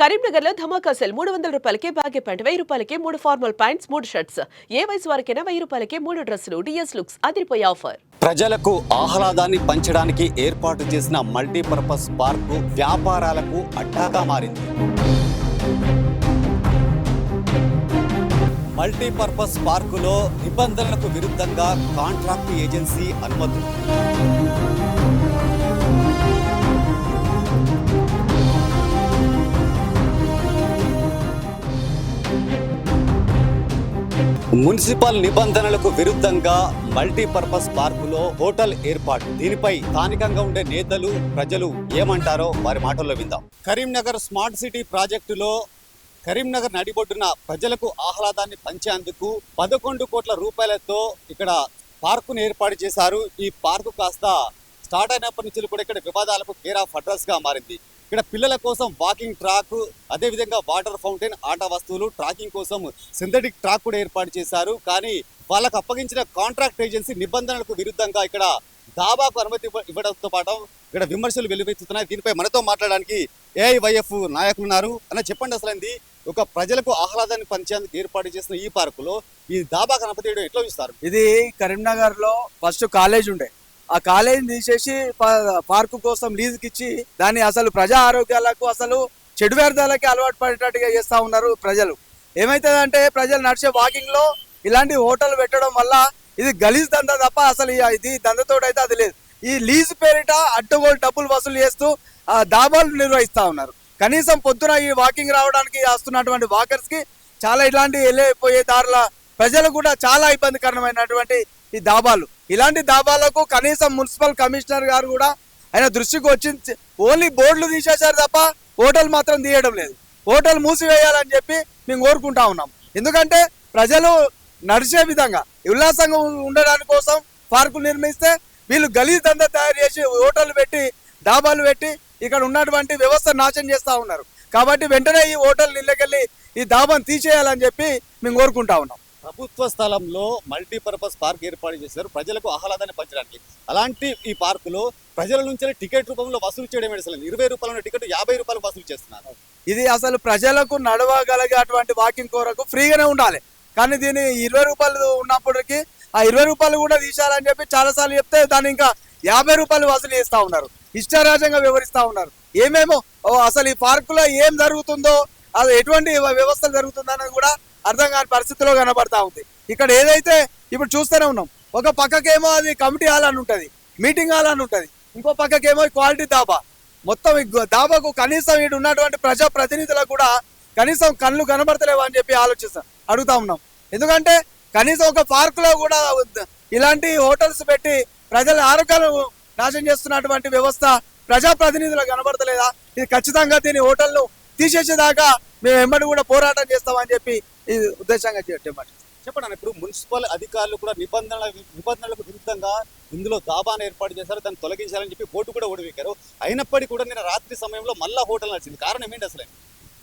కరీంనగర్లో ధమాకా సెల్ మూడు వందల రూపాయలకే బాగే ప్యాంట్ వెయ్యి రూపాయలకే మూడు ఫార్మల్ ప్యాంట్స్ మూడు షర్ట్స్. ఏ వయసు వారికైనా వెయ్యి రూపాయలకే మూడు డ్రెస్సులు డిఎస్ లుక్స్ అదిరిపోయే ఆఫర్. ప్రజలకు ఆహ్లాదాన్ని పంచడానికి ఏర్పాటు చేసిన మల్టీపర్పస్ పార్కు వ్యాపారాలకు అడ్డాగా మారింది. మల్టీపర్పస్ పార్కులో నిబంధనలకు విరుద్ధంగా కాంట్రాక్ట్ ఏజెన్సీ అనుమతులు. మున్సిపల్ నిబంధనలకు విరుద్ధంగా మల్టీపర్పస్ పార్కులో హోటల్ ఏర్పాటు. దీనిపై స్థానికంగా ఉండే నేతలు ప్రజలు ఏమంటారో వారి మాటల్లో విందాం. కరీంనగర్ స్మార్ట్ సిటీ ప్రాజెక్టులో కరీంనగర్ నడిబొడ్డున ప్రజలకు ఆహ్లాదాన్ని పంచేందుకు పదకొండు కోట్ల రూపాయలతో ఇక్కడ పార్కును ఏర్పాటు చేశారు. ఈ పార్కు కాస్త స్టార్ట్ అయినప్పటి నుంచి కూడా ఇక్కడ వివాదాలకు కేర్ ఆఫ్ అడ్రస్గా మారింది. ఇక్కడ పిల్లల కోసం వాకింగ్ ట్రాక్ అదేవిధంగా వాటర్ ఫౌంటైన్ ఆట వస్తువులు ట్రాకింగ్ కోసం సింథటిక్ ట్రాక్ కూడా ఏర్పాటు చేశారు. కానీ వాళ్ళకు అప్పగించిన కాంట్రాక్ట్ ఏజెన్సీ నిబంధనలకు విరుద్ధంగా ఇక్కడ దాబాకు అనుమతి ఇవ్వడంతో పాటు ఇక్కడ విమర్శలు వెలువెత్తుతున్నాయి దీనిపై మనతో మాట్లాడడానికి ఏఐవైఎఫ్ నాయకులు ఉన్నారు. అన్న చెప్పండి అసలు అంది ఒక ప్రజలకు ఆహ్లాదాన్ని పంచేందుకు ఏర్పాటు చేసిన ఈ పార్కులో ఈ దాబా గణపతి ఎట్లా చూస్తారు? ఇది కరీంనగర్లో ఫస్ట్ కాలేజ్ ఉండే. ఆ కాలేజీని తీసేసి పార్కు కోసం లీజుకి ఇచ్చి దాన్ని అసలు ప్రజా ఆరోగ్యాలకు అసలు చెడు వ్యర్థాలకి అలవాటు పడేటట్టుగా చేస్తా ఉన్నారు ప్రజలు. ఏమవుతుందంటే ప్రజలు నడిచే వాకింగ్లో ఇలాంటి హోటల్ పెట్టడం వల్ల ఇది గలీజ్ దంద తప్ప అసలు ఇది దందతోటైతే అయితే అది లేదు. ఈ లీజు పేరిట అడ్డగోలు డబ్బులు వసూలు చేస్తూ ఆ దాబాలు నిర్వహిస్తూ ఉన్నారు. కనీసం పొద్దున ఈ వాకింగ్ రావడానికి వస్తున్నటువంటి వాకర్స్కి చాలా ఇలాంటి వెళ్ళిపోయే దారుల ప్రజలు కూడా చాలా ఇబ్బందికరమైనటువంటి ఈ దాబాలు. ఇలాంటి దాబాలకు కనీసం మున్సిపల్ కమిషనర్ గారు కూడా ఆయన దృష్టికి వచ్చింది ఓన్లీ బోర్డులు తీసేశారు తప్ప హోటల్ మాత్రం తీయడం లేదు. హోటల్ మూసివేయాలని చెప్పి మేము కోరుకుంటా ఉన్నాం. ఎందుకంటే ప్రజలు నడిచే విధంగా ఉల్లాసంగా ఉండడానికి కోసం పార్కులు నిర్మిస్తే వీళ్ళు గలీజ్ దందా తయారు చేసి హోటల్ పెట్టి డాబాలు పెట్టి ఇక్కడ ఉన్నటువంటి వ్యవస్థ నాశనం చేస్తూ ఉన్నారు. కాబట్టి వెంటనే ఈ హోటల్ నిల్లకెళ్ళి ఈ దాబాను తీసేయాలని చెప్పి మేము కోరుకుంటా ఉన్నాం. ప్రభుత్వ స్థలంలో మల్టీపర్పస్ పార్క్ ఏర్పాటు చేశారు. ప్రజలకు ఆహ్లాదాన్ని పంచడానికి. అలాంటి ఈ పార్కులో ప్రజల నుంచి టికెట్ రూపంలో వసూలు చేయడం అసలు. ఇరవై రూపాయల టికెట్ యాభై రూపాయలు వసూలు చేస్తున్నారు. ఇది అసలు ప్రజలకు నడవగలిగేటువంటి వాకింగ్ కొరకు ఫ్రీగానే ఉండాలి. కానీ దీని ఇరవై రూపాయలు ఉన్నప్పటికీ ఆ ఇరవై రూపాయలు కూడా తీసాలని చెప్పి చాలా సార్లు చెప్తే దాన్ని ఇంకా యాభై రూపాయలు వసూలు చేస్తా ఉన్నారు. ఇష్టారాజ్యంగా వివరిస్తూ ఉన్నారు. ఏమేమో? ఓ అసలు ఈ పార్కులో ఏం జరుగుతుందో అది ఎటువంటి వ్యవస్థలు జరుగుతుందన్నది కూడా అర్థం కాని పరిస్థితిలో కనబడతా ఉంది. ఇక్కడ ఏదైతే ఇప్పుడు చూస్తూనే ఉన్నాం. ఒక పక్కకేమో అది కమిటీ హాల్ అని ఉంటుంది. మీటింగ్ హాల్ అని ఉంటుంది. ఇంకో పక్కకేమో క్వాలిటీ దాబా మొత్తం దాబాకు కనీసం ఇటు ఉన్నటువంటి ప్రజా ప్రతినిధులకు కూడా కనీసం కళ్ళు కనబడతలేవు అని చెప్పి ఆలోచిస్తాం అడుగుతా ఉన్నాం. ఎందుకంటే కనీసం ఒక పార్క్లో కూడా ఇలాంటి హోటల్స్ పెట్టి ప్రజల ఆరోగ్యాలు నాశనం చేస్తున్నటువంటి వ్యవస్థ ప్రజాప్రతినిధులకు కనబడతలేదా? ఇది ఖచ్చితంగా దీని హోటల్ను తీసేసేదాకా మేము వెంబడి కూడా పోరాటం చేస్తామని చెప్పి ఇది ఉద్దేశంగా చేయటమాట చెప్పండి అన్న, ఇప్పుడు మున్సిపల్ అధికారులు కూడా నిబంధనల నిబంధనలకు విరుద్ధంగా ఇందులో దాబాను ఏర్పాటు చేశారు దాన్ని తొలగించాలని చెప్పి బోర్డు కూడా ఓడివేశారు అయినప్పటికీ కూడా నేను రాత్రి సమయంలో మళ్ళా హోటల్ నడిచింది. కారణం ఏంటి అసలు?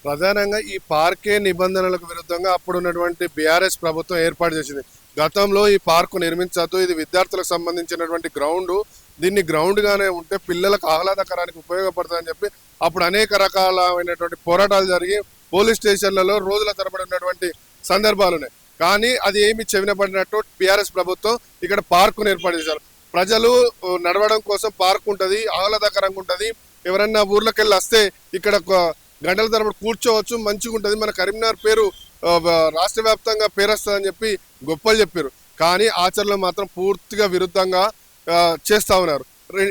ప్రధానంగా ఈ పార్కే నిబంధనలకు విరుద్ధంగా అప్పుడు ఉన్నటువంటి బీఆర్ఎస్ ప్రభుత్వం ఏర్పాటు చేసింది. గతంలో ఈ పార్కు నిర్మించద్దు ఇది విద్యార్థులకు సంబంధించినటువంటి గ్రౌండ్. దీన్ని గ్రౌండ్గానే ఉంటే పిల్లలకు ఆహ్లాదకరానికి ఉపయోగపడుతుందని చెప్పి అప్పుడు అనేక రకాలైనటువంటి పోరాటాలు జరిగి పోలీస్ స్టేషన్లలో రోజుల తరబడి ఉన్నటువంటి సందర్భాలు ఉన్నాయి కానీ అది ఏమి చెవినబడినట్టు బీఆర్ఎస్ ప్రభుత్వం ఇక్కడ పార్కును ఏర్పాటు చేశారు. ప్రజలు నడవడం కోసం పార్క్ ఉంటది ఆహ్లాదకరంగా ఉంటది. ఎవరన్నా ఊర్లోకి వెళ్ళి వస్తే ఇక్కడ ఒక గంటల తరబడి కూర్చోవచ్చు మంచిగా ఉంటుంది. మన కరీంనగర్ పేరు రాష్ట్ర వ్యాప్తంగా పేరొస్తుందని చెప్పి గొప్పలు చెప్పారు. కానీ ఆచరణలో మాత్రం పూర్తిగా విరుద్ధంగా చేస్తా ఉన్నారు.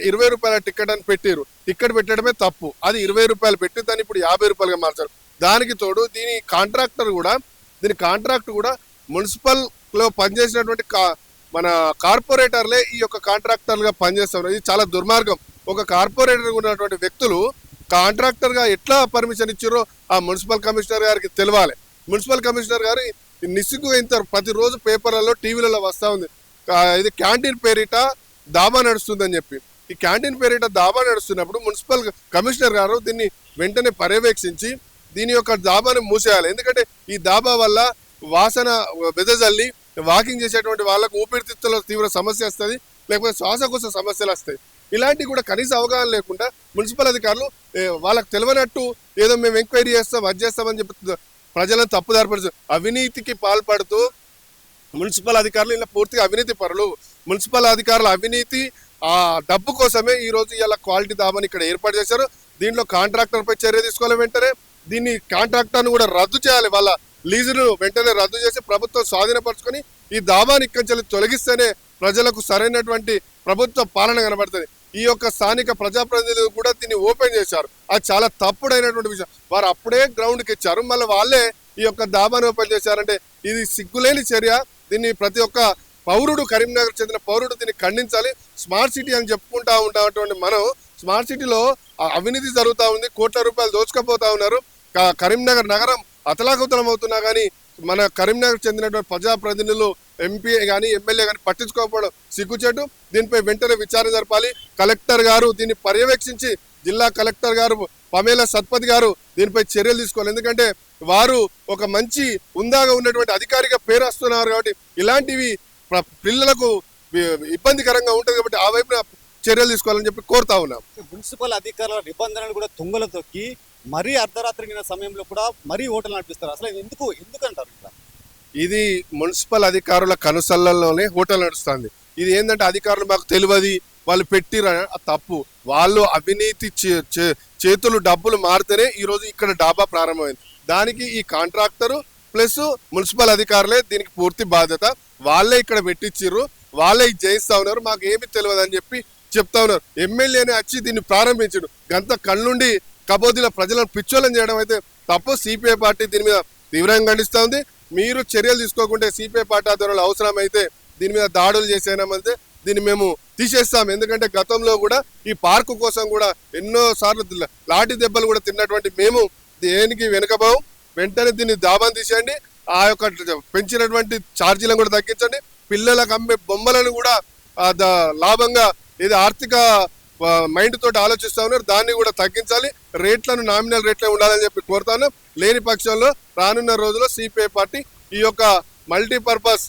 ఇరవై రూపాయల టికెట్ అని పెట్టారు టికెట్ పెట్టడమే తప్పు. అది ఇరవై రూపాయలు పెట్టి దాన్ని ఇప్పుడు యాభై రూపాయలుగా మార్చారు. దానికి తోడు దీని కాంట్రాక్టర్ కూడా దీని కాంట్రాక్ట్ కూడా మున్సిపల్లో పనిచేసినటువంటి కా- మన కార్పొరేటర్లే ఈ యొక్క కాంట్రాక్టర్లుగా పనిచేస్తారు ఇది చాలా దుర్మార్గం. ఒక కార్పొరేటర్ ఉన్నటువంటి వ్యక్తులు కాంట్రాక్టర్గా ఎట్లా పర్మిషన్ ఇచ్చారో ఆ మున్సిపల్ కమిషనర్ గారికి తెలవాలి. మున్సిపల్ కమిషనర్ గారు నిస్సిగ్గుగా ఇంత ప్రతిరోజు పేపర్లలో టీవీలలో వస్తా ఉంది. ఇది క్యాంటీన్ పేరిట దాబా నడుస్తుందని చెప్పి. ఈ క్యాంటీన్ పేరిట దాబా నడుస్తున్నప్పుడు మున్సిపల్ కమిషనర్ గారు దీన్ని వెంటనే పర్యవేక్షించి దీని యొక్క దాబాను మూసేయాలి. ఎందుకంటే ఈ దాబా వల్ల వాసన బెదజల్లి వాకింగ్ చేసేటువంటి వాళ్ళకు ఊపిరితిత్తుల తీవ్ర సమస్య వస్తుంది లేకపోతే శ్వాసకోశ సమస్యలు వస్తాయి. ఇలాంటివి కూడా కనీస అవగాహన లేకుండా మున్సిపల్ అధికారులు వాళ్ళకు వాళ్ళకి తెలియనట్టు ఏదో మేము ఎంక్వైరీ చేస్తాం అది చేస్తామని చెప్పి ప్రజలను తప్పుదారిపరుచు అవినీతికి పాల్పడుతూ మున్సిపల్ అధికారులు ఇలా పూర్తిగా అవినీతి పరులు. మున్సిపల్ అధికారుల అవినీతి ఆ డబ్బు కోసమే ఈ రోజు ఇలా క్వాలిటీ దాబాని ఇక్కడ ఏర్పాటు చేశారు. దీంట్లో కాంట్రాక్టర్పై చర్య తీసుకోవాలి వెంటనే. దీన్ని కాంట్రాక్టర్ను కూడా రద్దు చేయాలి. వాళ్ళ లీజును వెంటనే రద్దు చేసి ప్రభుత్వం స్వాధీనపరచుకొని ఈ దాబాని ఇక్కడి తొలగిస్తేనే ప్రజలకు సరైనటువంటి ప్రభుత్వ పాలన కనబడుతుంది. ఈ యొక్క స్థానిక ప్రజాప్రతినిధులు కూడా దీన్ని ఓపెన్ చేశారు. అది చాలా తప్పుడైనటువంటి విషయం. వారు అప్పుడే గ్రౌండ్కి ఇచ్చారు. మళ్ళీ వాళ్ళే ఈ యొక్క దాబాని ఓపెన్ చేశారంటే ఇది సిగ్గులేని చర్య. దీన్ని ప్రతి ఒక్క పౌరుడు కరీంనగర్ చెందిన పౌరుడు దీన్ని ఖండించాలి. స్మార్ట్ సిటీ అని చెప్పుకుంటా ఉన్నటువంటి మనం స్మార్ట్ సిటీలో అవినీతి జరుగుతూ ఉంది. కోట్ల రూపాయలు దోచుకపోతా ఉన్నారు. కరీంనగర్ నగరం అతలాకుతలం అవుతున్నా కానీ మన కరీంనగర్ చెందినటువంటి ప్రజాప్రతినిధులు ఎంపీ కానీ ఎమ్మెల్యే కానీ పట్టించుకోకపోవడం సిగ్గుచేటు. దీనిపై వెంటనే విచారణ జరపాలి. కలెక్టర్ గారు దీన్ని పర్యవేక్షించి జిల్లా కలెక్టర్ గారు పమేల సత్పతి గారు దీనిపై చర్యలు తీసుకోవాలి. ఎందుకంటే వారు ఒక మంచి ఉందాగా ఉన్నటువంటి అధికారిగా పేరు వస్తున్నారు కాబట్టి ఇలాంటివి పిల్లలకు ఇబ్బందికరంగా ఉంటుంది కాబట్టి ఆ వైపున చర్యలు తీసుకోవాలని చెప్పి కోరుతా ఉన్నాం. మున్సిపల్ అధికారుల నిబంధనలు కూడా తుంగలు తొక్కి మరీ అర్ధరాత్రి సమయంలో కూడా మరీ హోటల్ నడిపిస్తారు అసలు ఎందుకు ఎందుకు ఎందుకంటారు ఇట్లా ఇది మున్సిపల్ అధికారుల కనుసల్లలోనే హోటల్ నడుస్తుంది. ఇది ఏంటంటే అధికారులు మాకు తెలియదు వాళ్ళు పెట్టిర తప్పు. వాళ్ళు అవినీతి చే- చే- చేతులు డబ్బులు మారితేనే ఈ రోజు ఇక్కడ డాబా ప్రారంభమైంది. దానికి ఈ కాంట్రాక్టరు ప్లస్ మున్సిపల్ అధికారులే దీనికి పూర్తి బాధ్యత. వాళ్ళే ఇక్కడ పెట్టించిర్రు వాళ్ళే జయిస్తా ఉన్నారు మాకు ఏమి తెలియదు అని చెప్పి చెప్తా ఉన్నారు. ఎమ్మెల్యేనే వచ్చి దీన్ని ప్రారంభించడు. గంత కళ్ళుండి కబోదిల ప్రజలను పిచ్చోళ్ళని చేయడం అయితే తప్పు. సిపిఐ పార్టీ దీని మీద తీవ్రంగా ఖండిస్తూ ఉంది. మీరు చర్యలు తీసుకోకుంటే సిపిఐ పార్టీ ఆధ్వర్యంలో అవసరమైతే దీని మీద దాడులు చేసేనామంటే దీన్ని మేము తీసేస్తాం. ఎందుకంటే గతంలో కూడా ఈ పార్కు కోసం కూడా ఎన్నో సార్లు లాఠీ దెబ్బలు కూడా తిన్నటువంటి మేము దేనికి వెనుకబాం వెంటనే దీన్ని దాబాన్ తీసేయండి. ఆ యొక్క పెంచినటువంటి ఛార్జీలను కూడా తగ్గించండి. పిల్లలకు అమ్మే బొమ్మలను కూడా లాభంగా ఇది ఆర్థిక మైండ్ తోటి ఆలోచిస్తూ ఉన్నారు. దాన్ని కూడా తగ్గించాలి. రేట్లను నామినల్ రేట్లే ఉండాలని చెప్పి కోరుతాను. లేని పక్షంలో రానున్న రోజుల్లో సిపిఐ పార్టీ ఈ యొక్క మల్టీపర్పస్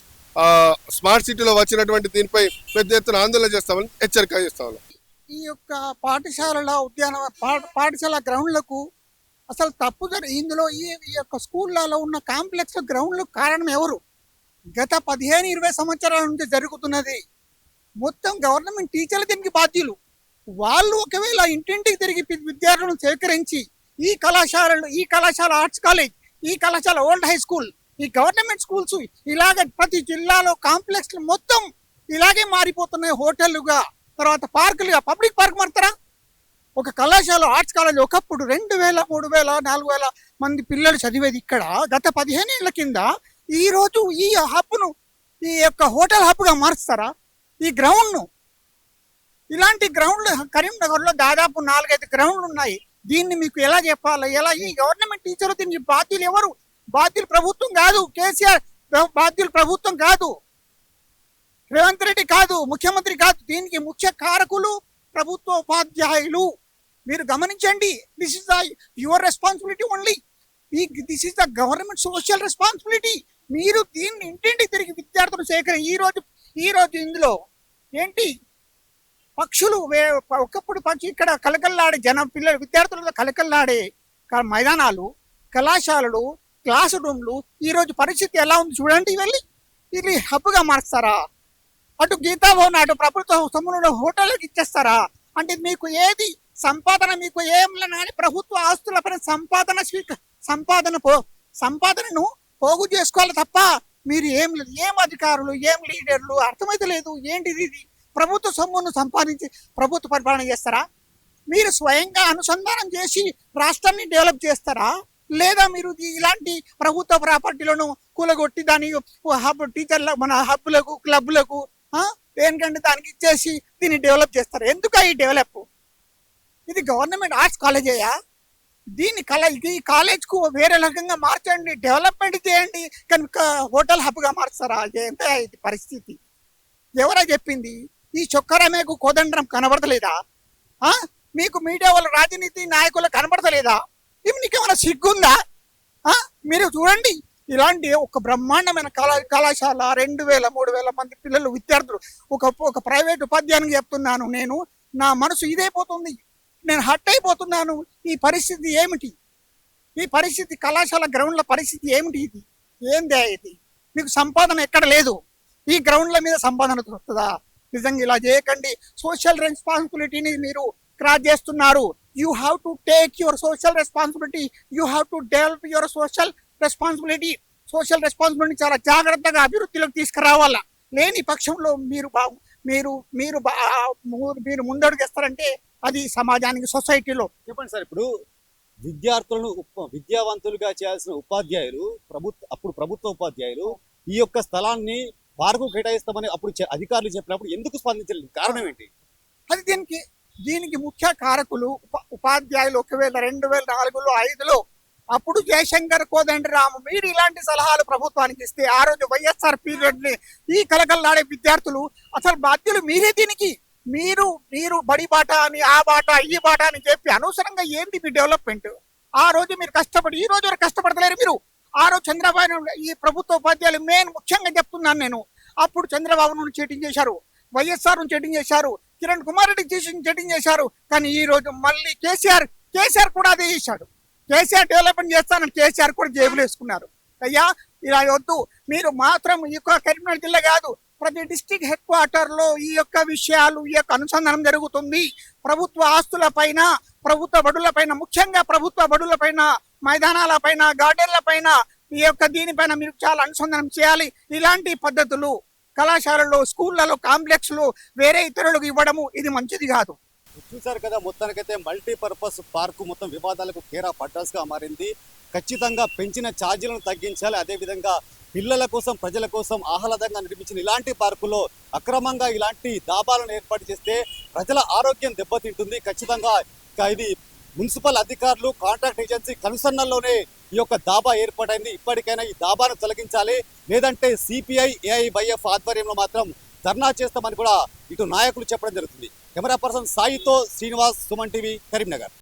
స్మార్ట్ సిటీలో వచ్చినటువంటి దీనిపై పెద్ద ఎత్తున ఆందోళన చేస్తామని హెచ్చరిక చేస్తాము ఈ యొక్క పాఠశాలల ఉద్యాన పాఠశాల గ్రౌండ్లకు అసలు తప్పు ఇందులో ఈ ఈ యొక్క స్కూళ్ళలో ఉన్న కాంప్లెక్స్ గ్రౌండ్లకు కారణం ఎవరు? గత పదిహేను ఇరవై సంవత్సరాల నుంచి జరుగుతున్నది. మొత్తం గవర్నమెంట్ టీచర్లు దీనికి బాధ్యులు. వాళ్ళు ఒకవేళ ఇంటింటికి తిరిగి విద్యార్థులను సేకరించి ఈ కళాశాలలు ఈ కళాశాల ఆర్ట్స్ కాలేజ్ ఈ కళాశాల ఓల్డ్ హై స్కూల్ ఈ గవర్నమెంట్ స్కూల్స్ ఇలాగ ప్రతి జిల్లాలో కాంప్లెక్స్ మొత్తం ఇలాగే మారిపోతున్నాయి హోటళ్ళుగా తర్వాత పార్కులుగా. Public park మారుతారా? ఒక కళాశాల ఆర్ట్స్ కాలేజ్ ఒకప్పుడు రెండు వేల మూడు వేల నాలుగు వేల మంది పిల్లలు చదివేది ఇక్కడ. గత పదిహేను ఏళ్ళ కింద ఈరోజు ఈ హబ్ను ఈ యొక్క హోటల్ హబ్గా మారుస్తారా? ఈ గ్రౌండ్ను ఇలాంటి గ్రౌండ్లు కరీంనగర్లో దాదాపు నాలుగైదు గ్రౌండ్లు ఉన్నాయి. దీన్ని మీకు ఎలా చెప్పాలి? ఎలా ఈ గవర్నమెంట్ టీచర్ దీనికి బాధ్యులు ఎవరు? బాధ్యులు ప్రభుత్వం కాదు. కేసీఆర్ బాధ్యులు ప్రభుత్వం కాదు. రేవంత్ రెడ్డి కాదు. ముఖ్యమంత్రి కాదు. దీనికి ముఖ్య కారకులు ప్రభుత్వ ఉపాధ్యాయులు. మీరు గమనించండి. This is the your responsibility only ఈ this is the government social responsibility మీరు దీన్ని ఇంటింటి తిరిగి విద్యార్థులు సేకరి ఈ రోజు ఈ రోజు ఇందులో ఏంటి? పక్షులు వే- ఒకప్పుడు పక్షి ఇక్కడ కలకల్లాడే జన పిల్లలు విద్యార్థులతో కలకల్లాడే మైదానాలు కళాశాలలు క్లాస్ రూమ్లు ఈరోజు పరిస్థితి ఎలా ఉంది చూడండి వెళ్ళి. ఇది హబ్గా మారుస్తారా? అటు గీతాభవన్ అటు ప్రభుత్వ సొమ్మును హోటళ్ళకి ఇచ్చేస్తారా? అంటే మీకు ఏది సంపాదన మీకు ఏం కానీ ప్రభుత్వ ఆస్తుల పైన సంపాదన స్వీక సంపాదన పో సంపాదనను పోగు చేసుకోవాలి తప్ప మీరు ఏం లేదు. ఏం అధికారులు ఏం లీడర్లు అర్థమైతే లేదు. ఏంటిది ఇది? ప్రభుత్వ సొమ్మును సంపాదించి ప్రభుత్వ పరిపాలన చేస్తారా? మీరు స్వయంగా అనుసంధానం చేసి రాష్ట్రాన్ని డెవలప్ చేస్తారా? లేదా మీరు ఇలాంటి ప్రభుత్వ ప్రాపర్టీలను కూలగొట్టి దాని హబ్ టీచర్ల మన హబ్బులకు క్లబ్లకు ఏంటంటే దేనికంటే దానికి ఇచ్చేసి దీన్ని డెవలప్ చేస్తారు? ఎందుకు ఈ డెవలప్? ఇది గవర్నమెంట్ ఆర్ట్స్ కాలేజేయా? దీన్ని కళ ఇది కాలేజ్కు వేరే రకంగా మార్చండి డెవలప్మెంట్ చేయండి కనుక హోటల్ హబ్గా మార్చారా? ఎంత ఇది పరిస్థితి? ఎవరా చెప్పింది? ఈ చొక్కరమేకు కోదండరం కనబడతలేదా? మీకు మీడియా వాళ్ళ రాజనీతి నాయకులు కనబడతలేదా? ఇవి నీకేమైనా సిగ్గుందా? మీరు చూడండి ఇలాంటి ఒక బ్రహ్మాండమైన కళా కళాశాల రెండు వేల మూడు వేల మంది పిల్లలు విద్యార్థులు ఒక ఒక ప్రైవేట్ ఉపాధ్యాయునికి చెప్తున్నాను నేను నా మనసు ఇదైపోతుంది నేను హట్ అయిపోతున్నాను. ఈ పరిస్థితి ఏమిటి? ఈ పరిస్థితి కళాశాల గ్రౌండ్ల పరిస్థితి ఏమిటి ఇది? ఏందే ఇది? మీకు సంపాదన ఎక్కడ లేదు? ఈ గ్రౌండ్ల మీద సంపాదన దొరుకుతుందా? నిజంగా ఇలా చేయకండి. సోషల్ రెస్పాన్సిబిలిటీని మీరు క్రాస్ చేస్తున్నారు. You have to take your social responsibility you have to develop your social responsibility social responsibility చాలా జాగ్రత్తగా అభివృద్ధిలోకి తీసుకురావాలా? లేని పక్షంలో మీరు బా మీరు మీరు బా మీరు ముందడుగేస్తారంటే అది సమాజానికి సొసైటీలో. చెప్పండి సార్ ఇప్పుడు విద్యార్థులను విద్యావంతులుగా చేయాల్సిన ఉపాధ్యాయులు ప్రభుత్వ అప్పుడు ప్రభుత్వ ఉపాధ్యాయులు ఈ యొక్క స్థలాన్ని పార్కు కేటాయిస్తామని అప్పుడు అధికారులు చెప్పినప్పుడు ఎందుకు స్పందించలేదు? కారణం ఏంటి? అది దీనికి దీనికి ముఖ్య కారకులు ఉప- ఉపాధ్యాయులు ఒకవేళ రెండు వేల నాలుగులో ఐదులో అప్పుడు జయశంకర్ కోదండరాము మీరు ఇలాంటి సలహాలు ప్రభుత్వానికి ఇస్తే ఆ రోజు వైఎస్ఆర్ పీరియడ్ని ఈ కలకల్లాడే విద్యార్థులు అసలు బాధ్యులు మీరే దీనికి. మీరు మీరు బడి బాట అని ఆ బాట ఈ బాట అని చెప్పి అనవసరంగా ఏంది మీ డెవలప్మెంట్? ఆ రోజు మీరు కష్టపడి ఈ రోజు వరకు కష్టపడతలేరు మీరు. ఆరో చంద్రబాబు ఈ ప్రభుత్వ ఉపాధ్యాయులు మెయిన్ ముఖ్యంగా చెప్తున్నాను నేను. అప్పుడు చంద్రబాబు నుండి చీటింగ్ చేశారు. వైఎస్ఆర్ నుంచి చీటింగ్ చేశారు. కిరణ్ కుమార్ రెడ్డి చేసి చీటింగ్ చేశారు. కానీ ఈ రోజు మళ్ళీ కేసీఆర్ కేసీఆర్ కూడా అదే చేశాడు. కేసీఆర్ డెవలప్మెంట్ చేస్తానని కేసీఆర్ కూడా జేబులు వేసుకున్నారు. అయ్యా ఇలా వద్దు. మీరు మాత్రం ఈ యొక్క కరీంనగర్ జిల్లా కాదు ప్రతి డిస్టిక్ హెడ్ క్వార్టర్లో ఈ యొక్క విషయాలు ఈ యొక్క అనుసంధానం జరుగుతుంది. ప్రభుత్వ ఆస్తుల పైన ప్రభుత్వ బడుల పైన ముఖ్యంగా ప్రభుత్వ బడుల పైన మైదానాల పైన గార్డెన్ల పైన ఈ యొక్క దీనిపైన మీరు చాలా అనుసంధానం చేయాలి. ఇలాంటి పద్ధతులు కళాశాలల్లో స్కూళ్ళలో కాంప్లెక్స్లు వేరే ఇతరులకు ఇవ్వడము ఇది మంచిది కాదు. చూశారు కదా మొత్తానికైతే మల్టీపర్పస్ పార్కు మొత్తం వివాదాలకు కేరా పడ్డాస్గా మారింది. ఖచ్చితంగా పెంచిన ఛార్జీలను తగ్గించాలి. అదేవిధంగా పిల్లల కోసం ప్రజల కోసం ఆహ్లాదంగా నిర్మించిన ఇలాంటి పార్కులో అక్రమంగా ఇలాంటి దాబాలను ఏర్పాటు చేస్తే ప్రజల ఆరోగ్యం దెబ్బతింటుంది. ఖచ్చితంగా ఇది మున్సిపల్ అధికారులు కాంట్రాక్ట్ ఏజెన్సీ కనుసన్నల్లోనే ఈ యొక్క దాబా ఏర్పాటైంది ఇప్పటికైనా ఈ దాబాను తొలగించాలి. లేదంటే సిపిఐ ఏఐవైఎఫ్ ఆధ్వర్యంలో మాత్రం ధర్నా చేస్తామని కూడా ఇటు నాయకులు చెప్పడం జరుగుతుంది. కెమెరా పర్సన్ సాయితో శ్రీనివాస్ సుమన్ టీవీ కరీంనగర్.